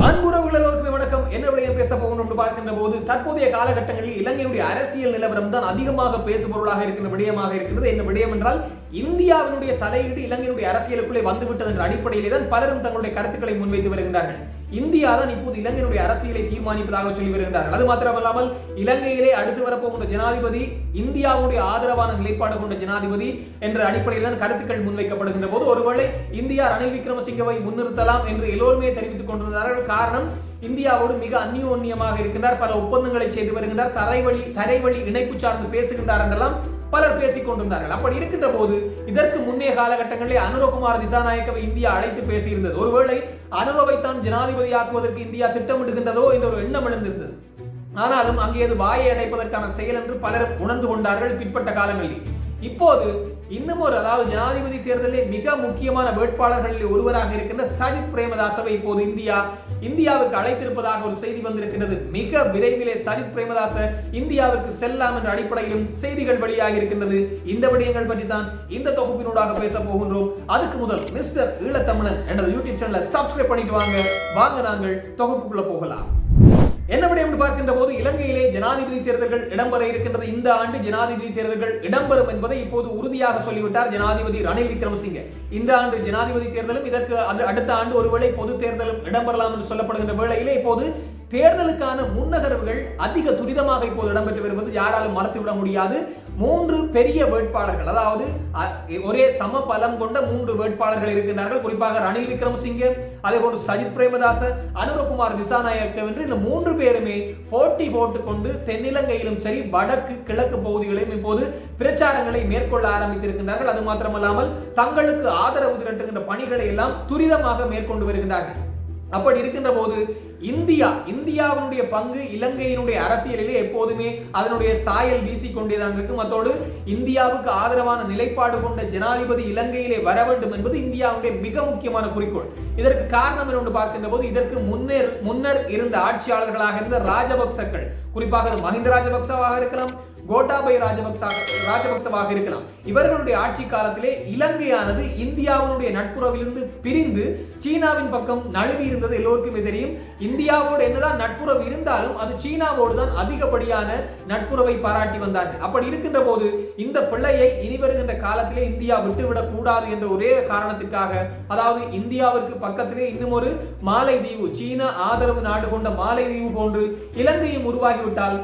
அன்புறவுகளுக்கு வணக்கம். என்ன விடயம் பேச போகணும் என்று பார்க்கின்ற போது தற்போதைய காலகட்டங்களில் இலங்கையுடைய அரசியல் நிலவரம் தான் அதிகமாக பேசுபொருளாக இருக்கின்ற விடயமாக இருக்கிறது என்ன விடயம் என்றால் இந்தியாவினுடைய தலையீடு இலங்கையினுடைய அரசியலுக்குள்ளே வந்துவிட்டது என்ற அடிப்படையிலே தான் பலரும் தங்களுடைய கருத்துக்களை முன்வைத்து வருகின்றார்கள். இந்தியா தான் இப்போது இலங்கையினுடைய அரசியலை தீர்மானிப்பதாக சொல்லி வருகின்றார்கள். அது மாத்திரமல்லாமல் இலங்கையிலே அடுத்து வரப்போகின்ற ஜனாதிபதி இந்தியாவுடைய ஆதரவான நிலைப்பாடு கொண்ட ஜனாதிபதி என்ற அடிப்படையில் தான் கருத்துக்கள் முன்வைக்கப்படுகின்ற போது ஒருவேளை இந்தியா ரணில் விக்ரமசிங்கவை முன்னிறுத்தலாம் என்று எல்லோருமே தெரிவித்துக் கொண்டிருந்தார்கள். காரணம் இந்தியாவோடு மிக அந்நியோன்யமாக இருக்கின்றார். பல ஒப்பந்தங்களை செய்து வருகின்றார். தரைவழி தரைவழி இணைப்பு சார்ந்து பேசுகின்றார் என்றெல்லாம் பலர் பேசிக் கொண்டிருந்தார்கள். அப்படி இருக்கின்ற போது இதற்கு முன்னே காலகட்டங்களில் அனுரகுமார் திசாநாயக்கவை இந்தியா அழைத்து பேசியிருந்தது. ஒருவேளை அனுரவை தான் ஜனாதிபதியாக்குவதற்கு இந்தியா திட்டமிடுகின்றதோ என்ற ஒரு எண்ணம் எழுந்திருந்தது. ஆனாலும் அங்கே அது வாயை அடைப்பதற்கான செயல் என்று பலரும் உணர்ந்து கொண்டார்கள் பிற்பட்ட காலங்களில். இப்போது இன்னும் ஒரு அதாவது ஜனாதிபதி தேர்தலில் மிக முக்கியமான வேட்பாளர்களில் ஒருவராக இருக்கின்ற சஜித் பிரேமதாசவை இப்போது இந்தியா இந்தியாவுக்கு அழைத்திருப்பதாக ஒரு செய்தி வந்திருக்கிறது மிக விரைவிலே சரித் பிரேமதாச இந்தியாவிற்கு செல்லாம் என்ற அடிப்படையிலும் செய்திகள் வெளியாகி இருக்கின்றது இந்த விடயங்கள் பற்றி தான் இந்த தொகுப்பினூடாக பேச போகின்றோம். அதுக்கு முதல் மிஸ்டர் ஈழத்தமிழன் என்ற யூடியூப் சேனலை சப்ஸ்கிரைப் பண்ணிட்டு வாங்க. வாங்க நாங்கள் தொகுப்புக்குள்ள போகலாம். என்ன விடயம் பார்க்கின்ற போது இலங்கையிலே ஜனாதிபதி தேர்தல்கள் இடம்பெற இருக்கின்றது. இந்த ஆண்டு ஜனாதிபதி தேர்தல்கள் இடம்பெறும் என்பதை இப்போது உறுதியாக சொல்லிவிட்டார் ஜனாதிபதி ரணில் விக்ரமசிங்கே. இந்த ஆண்டு ஜனாதிபதி தேர்தலும் இதற்கு அடுத்த ஆண்டு ஒருவேளை பொது தேர்தலும் இடம்பெறலாம் என்று சொல்லப்படுகின்ற வேளையிலே இப்போது தேர்தலுக்கான முன்னகர்வுகள் அதிக துரிதமாக இப்போது இடம்பெற்று வருவது யாராலும் மறந்துவிட முடியாது. மூன்று பெரிய வேட்பாளர்கள் அதாவது அ- ஒரே சம பலம் கொண்ட மூன்று வேட்பாளர்கள் இருக்கின்றார்கள். குறிப்பாக ரணில் விக்ரமசிங்கே அதே போன்று சஜித் பிரேமதாச அனுரகுமார் திசாநாயக்க என்று இந்த மூன்று பேருமே போட்டி போட்டுக்கொண்டு தென்னிலங்கையிலும் சரி வடக்கு கிழக்கு பகுதிகளிலும் இப்போது பிரச்சாரங்களை மேற்கொள்ள ஆரம்பித்திருக்கின்றார்கள். அது மாத்திரமல்லாமல் தங்களுக்கு ஆதரவு திரட்டுகின்ற பணிகளை எல்லாம் துரிதமாக மேற்கொண்டு வருகின்றார்கள். அப்படி இருக்கின்ற போது இந்தியா இந்தியாவினுடைய பங்கு இலங்கையினுடைய அரசியலிலே எப்போதுமே அதனுடைய சாயல் வீசிக்கொண்டேதான் இருக்கும். அத்தோடு இந்தியாவுக்கு ஆதரவான நிலைப்பாடு கொண்ட ஜனாதிபதி இலங்கையிலே வர வேண்டும் என்பது இந்தியாவுடைய மிக முக்கியமான குறிக்கோள். இதற்கு காரணம் என்று பார்க்கின்ற போது இதற்கு முன்னர் முன்னர் இருந்த ஆட்சியாளர்களாக இருந்த ராஜபக்சக்கள் குறிப்பாக மஹிந்த ராஜபக்சவாக இருக்கலாம் கோட்டாபய ராஜபக்ச ராஜபக்சவாக இருக்கலாம். இவர்களுடைய ஆட்சி காலத்திலே இலங்கையானது இந்தியாவினுடைய நட்புறவிலிருந்து பிரிந்து சீனாவின் பக்கம் நழுவி இருந்தது எல்லோருக்குமே தெரியும். இந்தியாவோடு என்னதான் நட்புறவு இருந்தாலும் அது சீனாவோடு தான் அதிகப்படியான நட்புறவை பாராட்டி வந்தார்கள். அப்படி இருக்கின்ற போது இந்த பிள்ளையை இனி வருகின்ற காலத்திலே இந்தியா விட்டுவிடக் கூடாது என்ற ஒரே காரணத்திற்காக அதாவது இந்தியாவிற்கு பக்கத்திலே இன்னும் ஒரு மாலைதீவு சீனா ஆதரவு நாடு கொண்ட மாலைதீவு போன்று இலங்கையும் உருவாகிவிட்டால்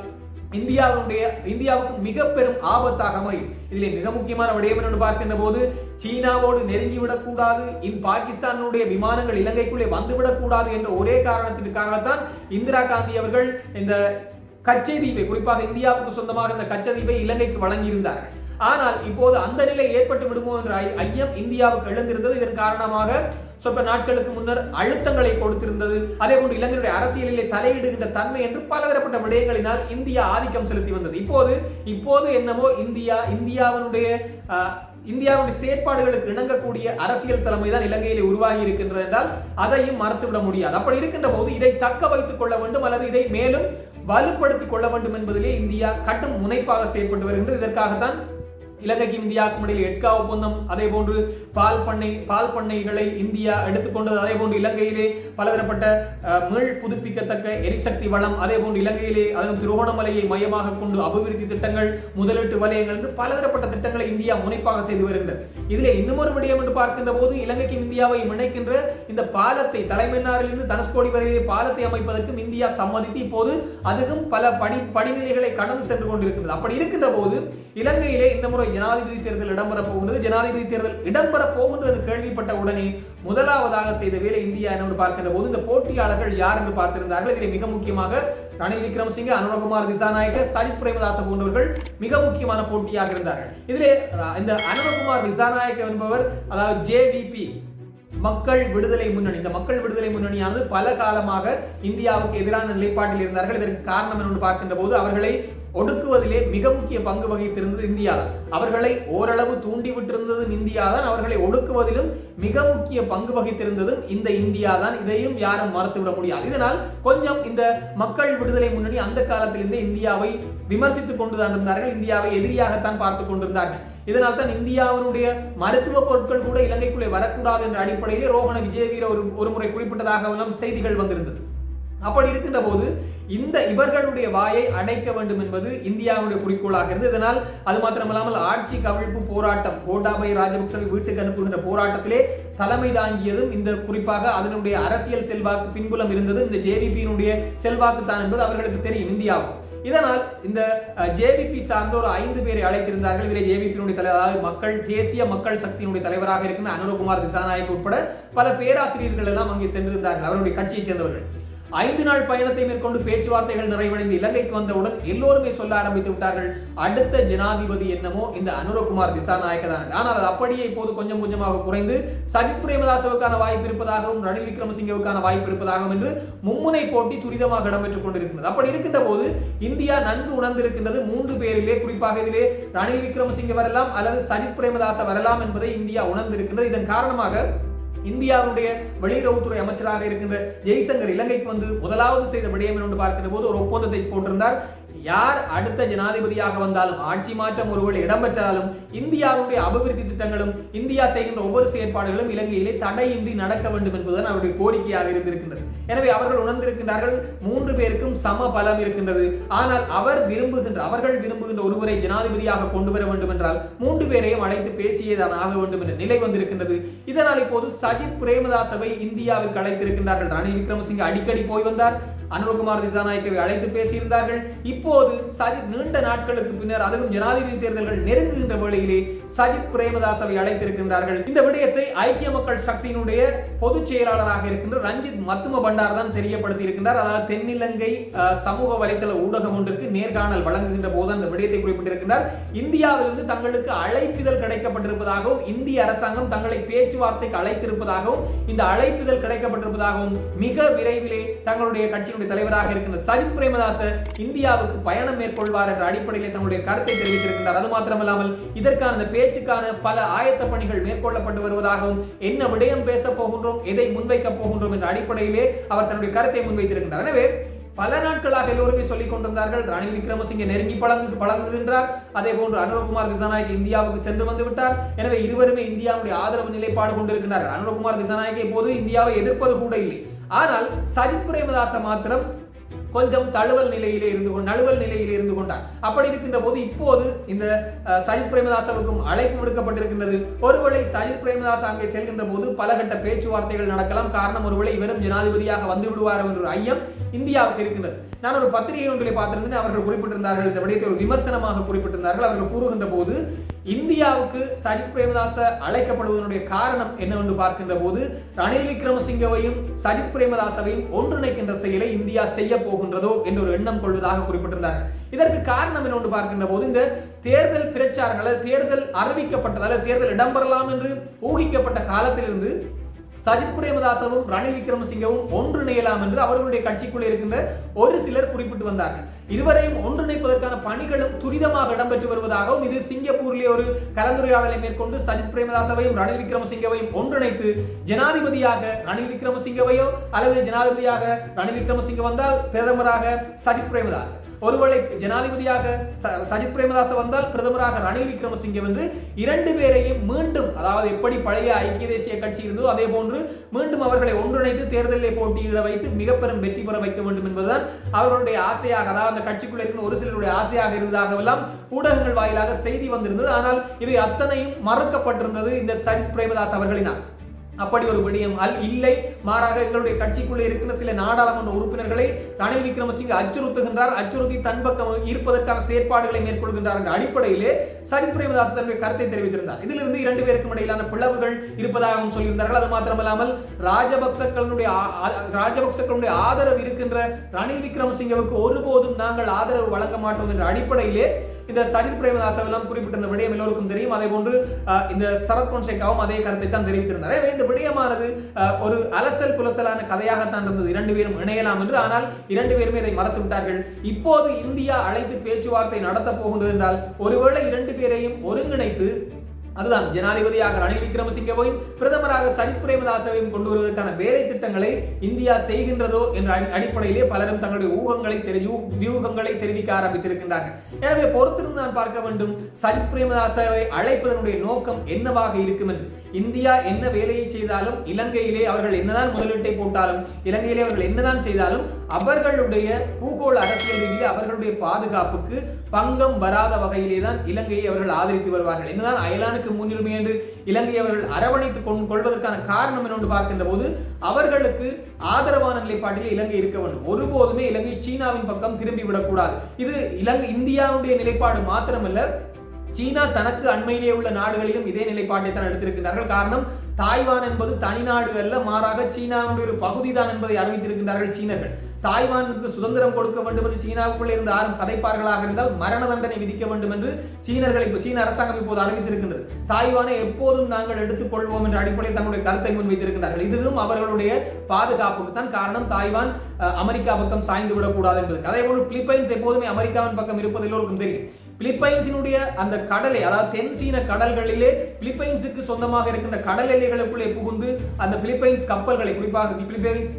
இந்தியாவுடைய இந்தியாவுக்கு மிக பெரும் ஆபத்தாக அமையும். இதில் மிக முக்கியமான விடயம் என்று பார்க்கின்ற போது சீனாவோடு நெருங்கிவிடக்கூடாது இன் பாகிஸ்தானுடைய விமானங்கள் இலங்கைக்குள்ளே வந்துவிடக்கூடாது என்ற ஒரே காரணத்திற்காகத்தான் இந்திரா காந்தி அவர்கள் இந்த கச்சதீவை குறிப்பாக இந்தியாவுக்கு சொந்தமாக இந்த கச்சதீவை இலங்கைக்கு வழங்கியிருந்தார்கள். ஆனால் இப்போது அந்த நிலை ஏற்பட்டு விடுமோ என்ற ஐயம் இந்தியாவுக்கு எழுந்திருந்தது. இதன் காரணமாக சொற்ப நாட்களுக்கு முன்னர் அழுத்தங்களை கொடுத்திருந்தது. அதே போன்று இலங்கையுடைய அரசியலிலே தலையிடுகின்ற தன்மை என்று பலதரப்பட்ட விடயங்களினால் இந்தியா ஆதிக்கம் செலுத்தி வந்தது. இப்போது இப்போது என்னமோ இந்தியா இந்தியாவினுடைய இந்தியாவுடைய செயற்பாடுகளுக்கு இணங்கக்கூடிய அரசியல் தலைமை தான் இலங்கையிலே உருவாகி இருக்கின்றது என்றால் அதையும் மறுத்துவிட முடியாது. அப்படி இருக்கின்ற போது இதை தக்க வைத்துக் கொள்ள வேண்டும் அல்லது இதை மேலும் வலுப்படுத்திக் கொள்ள வேண்டும் என்பதிலே இந்தியா கடும் முனைப்பாக செயல்பட்டு வருகின்றது. இதற்காகத்தான் இலங்கைக்கு இந்தியாவுக்கும் இடையில் எட்கா ஒப்பந்தம் அதே போன்று பால் பண்ணை பால் பண்ணைகளை இந்தியா எடுத்துக்கொண்டது அதே போன்று இலங்கையிலே பலதரப்பட்ட மீள் புதுப்பிக்கத்தக்க எரிசக்தி வளம் அதே போன்று இலங்கையிலே அதுவும் திருவோணமலையை மையமாக கொண்டு அபிவிருத்தி திட்டங்கள் முதலீட்டு வலயங்கள் என்று பலதரப்பட்ட திட்டங்களை இந்தியா முனைப்பாக செய்து வருகின்றது. இதில் இன்னமொரு விடயம் என்று பார்க்கின்ற போது இலங்கைக்கு இந்தியாவை இணைக்கின்ற இந்த பாலத்தை தலைமையினாரிலிருந்து தனுஷ்கோடி வரையிலே பாலத்தை அமைப்பதற்கும் இந்தியா சம்மதித்து இப்போது அதுவும் பல படி படிநிலைகளை கடந்து சென்று கொண்டிருக்கிறது அப்படி இருக்கின்ற போது இலங்கையிலே இந்த முறை ஜனாதிபதி தேர்தல் இடம்பெற போகின்றது. ஜனாதிபதி தேர்தல் இடம்பெற போகின்றது என்று கேள்விப்பட்ட உடனே முதலாவதாக செய்த வேலை இந்தியா என்று பார்க்கின்ற போது இந்த போட்டியாளர்கள் யார் என்று பார்த்திருந்தார்கள். இதில் மிக முக்கியமாக ரணில் விக்ரமசிங்க அனுரகுமார் திசாநாயக்க சஜித் பிரேமதாச போன்றவர்கள் மிக முக்கியமான போட்டியாக இருந்தார்கள். இதிலே இந்த அனுரகுமார் திசாநாயக்க என்பவர் அதாவது ஜேவிபி மக்கள் விடுதலை முன்னணி. இந்த மக்கள் விடுதலை முன்னணியானது பல காலமாக இந்தியாவுக்கு எதிரான நிலைப்பாட்டில் இருந்தார்கள். இதற்கு காரணம் என்று பார்க்கின்ற போது அவர்களை ஒடுக்குவதிலே மிக முக்கிய பங்கு வகித்திருந்தது இந்தியா தான். அவர்களை ஓரளவு தூண்டிவிட்டிருந்ததும் இந்தியா தான். அவர்களை ஒடுக்குவதிலும் மிக முக்கிய பங்கு வகித்திருந்ததும் இந்த இந்தியா தான். இதையும் யாரும் மறுத்துவிட முடியாது. இதனால் கொஞ்சம் இந்த மக்கள் விடுதலை முன்னணி அந்த காலத்திலிருந்தே இந்தியாவை விமர்சித்துக் கொண்டுதான் இருந்தார்கள். இந்தியாவை எதிரியாகத்தான் பார்த்து கொண்டிருந்தார்கள். இதனால் தான் இந்தியாவினுடைய மருத்துவ பொருட்கள் கூட இலங்கைக்குள்ளே வரக்கூடாது என்ற அடிப்படையிலே ரோஹண விஜயவீர ஒரு ஒரு முறை குறிப்பிட்டதாக செய்திகள் வந்திருந்தது. அப்படி இருக்கின்ற போது இந்த இவர்களுடைய வாயை அடைக்க வேண்டும் என்பது இந்தியாவுடைய குறிக்கோளாக இருந்தது. இதனால் அது மாத்திரமல்லாமல் ஆட்சி கவிழ்ப்பு போராட்டம் கோட்டாபய ராஜபக்சவை வீட்டுக்கு அனுப்புகின்ற போராட்டத்திலே தலைமை தாங்கியதும் இந்த குறிப்பாக அதனுடைய அரசியல் செல்வாக்கு பின்புலம் இருந்தது. இந்த ஜேவிபியினுடைய செல்வாக்கு தான் என்பது அவர்களுக்கு தெரியும் இந்தியாவும் இதனால் இந்த ஜேவிபி சார்ந்த ஒரு ஐந்து பேரை அழைத்திருந்தார்கள். இதில் ஜேவிபியினுடைய தலைவர் அதாவது மக்கள் தேசிய மக்கள் சக்தியினுடைய தலைவராக இருக்கின்ற அனுரகுமார் திசாநாயக் உட்பட பல பேராசிரியர்கள் எல்லாம் அங்கே சென்றிருந்தார்கள். அவருடைய கட்சியைச் சேர்ந்தவர்கள். ஐந்து நாள் பயணத்தை மேற்கொண்டு பேச்சுவார்த்தைகள் நிறைவடைந்து இலங்கைக்கு வந்தவுடன் எல்லோருமே சொல்ல ஆரம்பித்து விட்டார்கள். அடுத்த ஜனாதிபதி என்னமோ இந்த அனுரகுமார் திசாநாயக்க தான் ஆனால் அது அப்படியே இப்போது கொஞ்சம் கொஞ்சமாக குறைந்து சஜித் பிரேமதாசவுக்கான வாய்ப்பு இருப்பதாகவும் ரணில் விக்ரமசிங்கவுக்கான வாய்ப்பு இருப்பதாகவும் என்று மும்முனை போட்டி துரிதமாக இடம்பெற்றுக் கொண்டிருக்கிறது. அப்படி இருக்கின்ற போது இந்தியா நன்கு உணர்ந்திருக்கின்றது மூன்று பேரிலே குறிப்பாக இதிலே ரணில் விக்ரமசிங்க வரலாம் அல்லது சஜித் பிரேமதாச வரலாம் என்பதை இந்தியா உணர்ந்திருக்கின்றது. இதன் காரணமாக இந்தியாவுடைய வெளியுறவுத்துறை அமைச்சராக இருக்கின்ற ஜெய்சங்கர் இலங்கைக்கு வந்து முதலாவது செய்த விடயம் என்று பார்க்கிற போது ஒரு ஒப்பந்தத்தை போட்டிருந்தார். யார் அடுத்த ஜனாதிபதியாக வந்தாலும் ஆட்சி மாற்றம் ஒருவேளை இடம்பெற்றாலும் இந்தியாவுடைய அபிவிருத்தி திட்டங்களும் இந்தியா செய்கின்ற ஒவ்வொரு செயற்பாடுகளும் இலங்கையிலே தடையின்றி நடக்க வேண்டும் என்பதுதான் அவருடைய கோரிக்கையாக இருந்திருக்கின்றது. எனவே அவர்கள் உணர்ந்திருக்கின்றார்கள் மூன்று பேருக்கும் சம பலம் இருக்கின்றது. ஆனால் அவர் விரும்புகின்ற அவர்கள் விரும்புகின்ற ஒருவரை ஜனாதிபதியாக கொண்டு வர வேண்டும் என்றால் மூன்று பேரையும் அழைத்து பேசியதான் ஆக வேண்டும் என்ற நிலை வந்திருக்கின்றது. இதனால் இப்போது சஜித் பிரேமதாசவை இந்தியாவிற்கு அழைத்திருக்கின்றார்கள். ரணில் விக்ரமசிங்க அடிக்கடி போய் வந்தார். அனுபகுமார் திசாநாயக்கவை அழைத்து பேசியிருந்தார்கள். இப்போது சஜித் நீண்ட நாட்களுக்கு பின்னர் அதுவும் ஜனாதிபதி தேர்தல்கள் நெருங்குகின்ற வேளையிலே சஜித் பிரேமதாசவை அழைத்திருக்கின்றார்கள். இந்த விடயத்தை ஐக்கிய மக்கள் சக்தியினுடைய பொதுச் செயலாளராக இருக்கின்ற ரஞ்சித் மத்தும பண்டார் தான் தெரியப்படுத்தி இருக்கின்றார் அதாவது தென்னிலங்கை சமூக வலைதள ஊடகம் ஒன்றுக்கு நேர்காணல் வழங்குகின்ற போது அந்த விடயத்தை குறிப்பிட்டிருக்கின்றார். இந்தியாவிலிருந்து தங்களுக்கு அழைப்பிதழ் கிடைக்கப்பட்டிருப்பதாகவும் இந்திய அரசாங்கம் தங்களை பேச்சுவார்த்தைக்கு அழைத்திருப்பதாகவும் இந்த அழைப்பிதழ் கிடைக்கப்பட்டிருப்பதாகவும் மிக விரைவிலே தங்களுடைய கட்சியினுடைய தலைவராக இருக்கின்ற சஜித் பிரேமதாச இந்தியாவுக்கு பயணம் மேற்கொள்வார் என்ற அடிப்படையில் தங்களுடைய கருத்தை தெரிவித்திருக்கின்றார். அது மாத்திரமல்லாமல் இதற்கான பேச்சுக்கான பல ஆயத்த பணிகள் மேற்கொள்ளப்பட்டு வருவதாகவும் என்ன விடயம் பேச போகின்றோம் எதை முன்வைக்க போகின்றோம் என்ற அடிப்படையிலே அவர் தன்னுடைய கருத்தை முன்வைத்திருக்கின்றார். எனவே பல நாட்களாக எல்லோருமே சொல்லிக் கொண்டிருந்தார்கள் ரணில் விக்ரமசிங்க நெருங்கி பழங்கு பழகுகின்றார். அதே போன்று அனுரகுமார் திசாநாயக் இந்தியாவுக்கு சென்று வந்து விட்டார். எனவே இருவருமே இந்தியாவுடைய ஆதரவு நிலைப்பாடு கொண்டிருக்கிறார்கள் அனுரகுமார் திசாநாயக் இப்போது இந்தியாவை எதிர்ப்பது கூட இல்லை. ஆனால் சஜித் பிரேமதாச மாத்திரம் கொஞ்சம் தழுவல் நிலையிலே இருந்து கொண்டு நழுவல் நிலையிலே இருந்து கொண்டார். அப்படி இருக்கின்ற போது இப்போது இந்த சஜித் பிரேமதாசவுக்கும் அழைப்பு விடுக்கப்பட்டிருக்கின்றது. ஒருவேளை சஜித் பிரேமதாஸ் அங்கே செல்கின்ற போது பலகட்ட பேச்சுவார்த்தைகள் நடக்கலாம். காரணம் ஒருவேளை இவரும் ஜனாதிபதியாக வந்து விடுவார் என்ற ஒரு ஐயம் இந்தியாவுக்கு இருக்கின்றது. நான் ஒரு பத்திரிகை ஒன்றை பார்த்திருந்தேன். அவர்கள் குறிப்பிட்டிருந்தார்கள். இந்த விடயத்தை ஒரு விமர்சனமாக குறிப்பிட்டிருந்தார்கள். அவர்கள் கூறுகின்ற போது இந்தியாவுக்கு சஜித் பிரேமதாச அழைக்கப்படுவதனுடைய காரணம் என்னவென்று பார்க்கின்ற போது ரணில் விக்ரமசிங்கவையும் சஜித் பிரேமதாசவையும் ஒன்றிணைக்கின்ற செயலை இந்தியா செய்ய போகின்றதோ என்ற ஒரு எண்ணம் கொள்வதாக குறிப்பிட்டிருந்தார். இதற்கு காரணம் என்னொன்று பார்க்கின்ற போது இந்த தேர்தல் பிரச்சாரங்கள் தேர்தல் அறிவிக்கப்பட்டதால் தேர்தல் இடம்பெறலாம் என்று ஊகிக்கப்பட்ட காலத்திலிருந்து சஜித் பிரேமதாசவும் ரணில் விக்ரமசிங்கவும் ஒன்றிணையலாம் என்று அவர்களுடைய கட்சிக்குள்ளே இருக்கின்ற ஒரு சிலர் குறிப்பிட்டு வந்தார்கள். இருவரையும் ஒன்றிணைப்பதற்கான பணிகளும் துரிதமாக இடம்பெற்று வருவதாகவும் இது சிங்கப்பூரிலே ஒரு கலந்துரையாடலை மேற்கொண்டு சஜித் பிரேமதாசவையும் ரணில் விக்ரமசிங்கவையும் ஒன்றிணைத்து ஜனாதிபதியாக ரணில் விக்ரமசிங்கவையோ அல்லது ஜனாதிபதியாக ரணில் விக்ரமசிங்க வந்தால் பிரதமராக சஜித் பிரேமதாஸ் ஒருவேளை ஜனாதிபதியாக சஜித் பிரேமதாச வந்தால் பிரதமராக ரணில் விக்ரமசிங்கே வென்று இரண்டு பேரையும் மீண்டும் அதாவது எப்படி பழைய ஐக்கிய தேசிய கட்சி இருந்ததோ அதே போன்று மீண்டும் அவர்களை ஒன்றிணைத்து தேர்தலில் போட்டியிட வைத்து மிக பெரும் வெற்றி பெற வைக்க வேண்டும் என்பதுதான் அவர்களுடைய ஆசையாக அதாவது அந்த கட்சிக்குள்ள இருக்கும் ஒரு சிலருடைய ஆசையாக இருந்ததாகவெல்லாம் ஊடகங்கள் வாயிலாக செய்தி வந்திருந்தது. ஆனால் இவை அத்தனையும் மறுக்கப்பட்டிருந்தது இந்த சஜித் பிரேமதாஸ் அவர்களினால். அப்படி ஒரு விடயம் அல் இல்லை. மாறாக எங்களுடைய கட்சிக்குள்ளே இருக்கிற சில நாடாளுமன்ற உறுப்பினர்களை ரணில் விக்ரமசிங்க அச்சுறுத்துகின்றார். அச்சுறுத்தி தன் பக்கம் இருப்பதற்கான செயற்பாடுகளை மேற்கொள்கின்றார் என்ற அடிப்படையிலே சரித் பிரேமதாஸ் தன்னுடைய கருத்தை தெரிவித்திருந்தார். இதிலிருந்து இரண்டு பேருக்கும் இடையிலான பிளவுகள் இருப்பதாகவும் சொல்லியிருந்தார்கள் அது மாத்திரமல்லாமல் ராஜபக்சக்களுடைய ராஜபக்சக்களுடைய ஆதரவு இருக்கின்ற ரணில் விக்ரமசிங்கவுக்கு ஒருபோதும் நாங்கள் ஆதரவு வழங்க மாட்டோம் என்ற அடிப்படையிலே இந்த சஜித் பிரேமதாசவெல்லாம் குறிப்பிட்ட இந்த விடயம் எல்லோருக்கும் தெரியும். அதே போன்று இந்த சரத் பொன்சேகாவும் அதே கருத்தை தான் தெரிவித்திருந்தார். இந்த விடயமானது ஒரு அலசல் புலசலான கதையாகத்தான் இருந்தது. இரண்டு பேரும் இணையலாம் என்று ஆனால் இரண்டு பேருமே இதை மறத்து விட்டார்கள். இப்போது இந்தியா அழைத்து பேச்சுவார்த்தை நடத்த போகின்றது என்றால் ஒருவேளை இரண்டு பேரையும் ஒருங்கிணைத்து அதுதான் ஜனாதிபதியாக ரணில் விக்ரமசிங்கவையும் பிரதமராக சஜித் பிரேமதாசவையும் கொண்டு வருவதற்கான வேலை திட்டங்களை இந்தியா செய்கின்றதோ என்ற அடிப்படையிலே பலரும் தங்களுடைய ஊகங்களை தெரி வியூகங்களை தெரிவிக்க ஆரம்பித்திருக்கின்றார்கள். எனவே பொறுத்திருந்து நான் பார்க்க வேண்டும் சஜித் பிரேமதாசவை அழைப்பதனுடைய நோக்கம் என்னவாக இருக்கும் என்று. இந்தியா என்ன வேலையை செய்தாலும் இலங்கையிலே அவர்கள் என்னதான் முதலீட்டை போட்டாலும் இலங்கையிலே அவர்கள் என்னதான் செய்தாலும் அவர்களுடைய பூகோள அரசியல் ரீதியில் அவர்களுடைய பாதுகாப்புக்கு பங்கம் வராத வகையிலே தான் இலங்கையை அவர்கள் ஆதரித்து வருவார்கள். என்னதான் அயலானுக்கு முன்னுரிமை என்று இலங்கை அவர்கள் அரவணைத்துக் கொள்வதற்கான காரணம் என்னொன்று பார்க்கின்ற போது அவர்களுக்கு ஆதரவான நிலைப்பாட்டில் இலங்கை இருக்க வேண்டும். ஒருபோதுமே இலங்கை சீனாவின் பக்கம் திரும்பி விடக்கூடாது. இது இலங்கை இந்தியாவுடைய நிலைப்பாடு மாத்திரமல்ல சீனா தனக்கு அண்மையிலே உள்ள நாடுகளிலும் இதே நிலைப்பாட்டை தான் எடுத்திருக்கின்றார்கள். காரணம் தாய்வான் என்பது தனி நாடுகள்ல மாறாக சீனாவுடைய ஒரு பகுதி தான் என்பதை அறிவித்திருக்கின்றார்கள் சீனர்கள். தாய்வானுக்கு சுதந்திரம் கொடுக்க வேண்டும் என்று சீனாவுக்குள்ளே இருந்து ஆறும் கதைப்பார்களாக இருந்தால் மரண தண்டனை விதிக்க வேண்டும் என்று சீனர்கள் இப்போ சீன அரசாங்கம் இப்போது அறிவித்திருக்கின்றது. தாய்வானை எப்போதும் நாங்கள் எடுத்துக்கொள்வோம் என்ற அடிப்படையில் தங்களுடைய கருத்தை முன்வைத்திருக்கின்றார்கள். இதுவும் அவர்களுடைய பாதுகாப்புக்கு தான் காரணம். தாய்வான் அமெரிக்கா பக்கம் சாய்ந்து விடக்கூடாது என்பது அதே போன்று பிலிப்பைன்ஸ் எப்போதுமே அமெரிக்காவின் பக்கம் இருப்பது எல்லோருக்கும் தெரியும். பிலிப்பைன்ஸினுடைய அந்த கடலை அதாவது தென் சீன கடல்களிலே பிலிப்பைன்ஸுக்கு சொந்தமாக இருக்கின்ற கடல் எல்லைகளுக்குள்ளே புகுந்து அந்த பிலிப்பைன்ஸ் கப்பல்களை குறிப்பாக பிலிப்பைன்ஸ்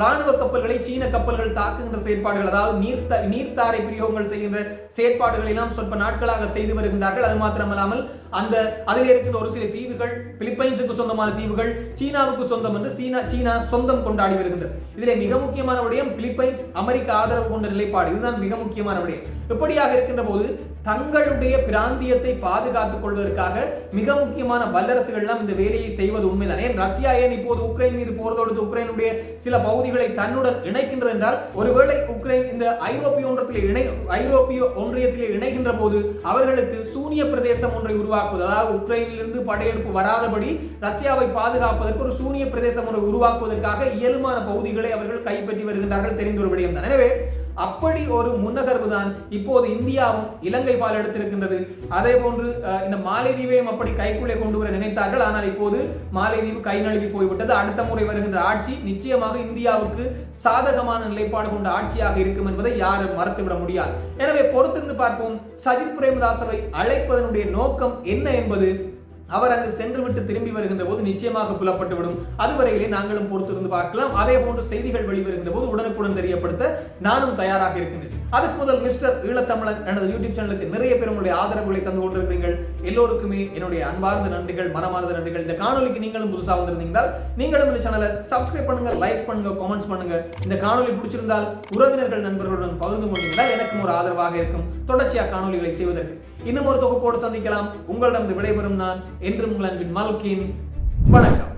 ராணுவ கப்பல்களை சீன கப்பல்கள் தாக்குகின்ற செயற்பாடுகள் அதாவது நீர்த்த நீர்த்தாரை பிரயோகங்கள் செய்கின்ற செயற்பாடுகளை எல்லாம் சொற்ப நாட்களாக செய்து வருகின்றார்கள். அது மாத்திரமல்லாமல் அந்த அதில் இருக்கின்ற ஒரு சில தீவுகள் பிலிப்பைன்ஸுக்கு சொந்தமான தீவுகள் சீனாவுக்கு சொந்தம் என்று சீனா சீனா சொந்தம் கொண்டாடி வருகின்றது. இதிலே மிக முக்கியமான விடயம் பிலிப்பைன்ஸ் அமெரிக்க ஆதரவு கொண்ட நிலைப்பாடு. இதுதான் மிக முக்கியமான விடயம். இப்படியாக இருக்கின்ற போது தங்களுடைய பிராந்தியத்தை பாதுகாத்துக் கொள்வதற்காக மிக முக்கியமான வல்லரசுகள்லாம் இந்த வேலையை செய்வது உண்மைதான்? ஏன் ரஷ்யா ஏன் இப்போது உக்ரைன் மீது போறதோடு உக்ரைனுடைய சில பகுதிகளை தன்னுடன் இணைக்கின்றது என்றால் ஒருவேளை உக்ரைன் இந்த ஐரோப்பிய ஒன்றத்தில் இணை ஐரோப்பிய ஒன்றியத்தில் இணைகின்ற போது அவர்களுக்கு சூனிய பிரதேசம் ஒன்றை உருவாக்குவது அதாவது உக்ரைனிலிருந்து படையெடுப்பு வராதபடி ரஷ்யாவை பாதுகாப்பதற்கு ஒரு சூனிய பிரதேசம் ஒன்றை உருவாக்குவதற்காக இயல்பான பகுதிகளை அவர்கள் கைப்பற்றி வருகின்றார்கள் தெரிந்த ஒரு விடயம் தான். எனவே அப்படி ஒரு முன்னகர்வு தான் இப்போது இந்தியாவும் இலங்கை பால் எடுத்திருக்கின்றது. அதே போன்று இந்த மாலைதீவையும் அப்படி கைக்குள்ளே கொண்டு வர நினைத்தார்கள். ஆனால் இப்போது மாலைதீவு கை நழுவி போய்விட்டது. அடுத்த முறை வருகின்ற ஆட்சி நிச்சயமாக இந்தியாவுக்கு சாதகமான நிலைப்பாடு கொண்ட ஆட்சியாக இருக்கும் என்பதை யாரும் மறுத்துவிட முடியாது. எனவே பொறுத்திருந்து பார்ப்போம். சஜித் பிரேமதாசவை அழைப்பதனுடைய நோக்கம் என்ன என்பது அவர் அங்கு சென்று விட்டு திரும்பி வருகின்ற போது நிச்சயமாக புலப்பட்டுவிடும். அதுவரையிலே நாங்களும் பொறுத்திருந்து பார்க்கலாம். அதே போன்று செய்திகள் வெளிவருகின்ற போது உடனுக்குடன் தெரியப்படுத்த நானும் தயாராக இருக்கின்றேன். அதுக்கு முதல் மிஸ்டர் ஈழத்தமிழன் எனது யூடியூப் சேனலுக்கு நிறைய பேர் உங்களுடைய ஆதரவுகளை தந்து கொண்டிருக்கிறீர்கள். எல்லோருக்குமே என்னுடைய அன்பார்ந்த நன்றிகள் மனமார்ந்த நன்றிகள். இந்த காணொலிக்கு நீங்களும் புதுசாக வந்திருந்தீங்களால் நீங்களும் இந்த சேனலை சப்ஸ்கிரைப் பண்ணுங்க லைக் பண்ணுங்க கமெண்ட்ஸ் பண்ணுங்க. இந்த காணொலி பிடிச்சிருந்தால் உறவினர்கள் நண்பர்களுடன் பகிர்ந்து கொண்டீங்கன்னா எனக்கும் ஒரு ஆதரவாக இருக்கும். தொடர்ச்சியாக காணொலிகளை செய்வதற்கு. இன்னும் ஒரு தொகுப்போடு சந்திக்கலாம். உங்களிடம் விடைபெறும் நான் என்றும் உங்கள் அன்பின் மல்கின். வணக்கம்.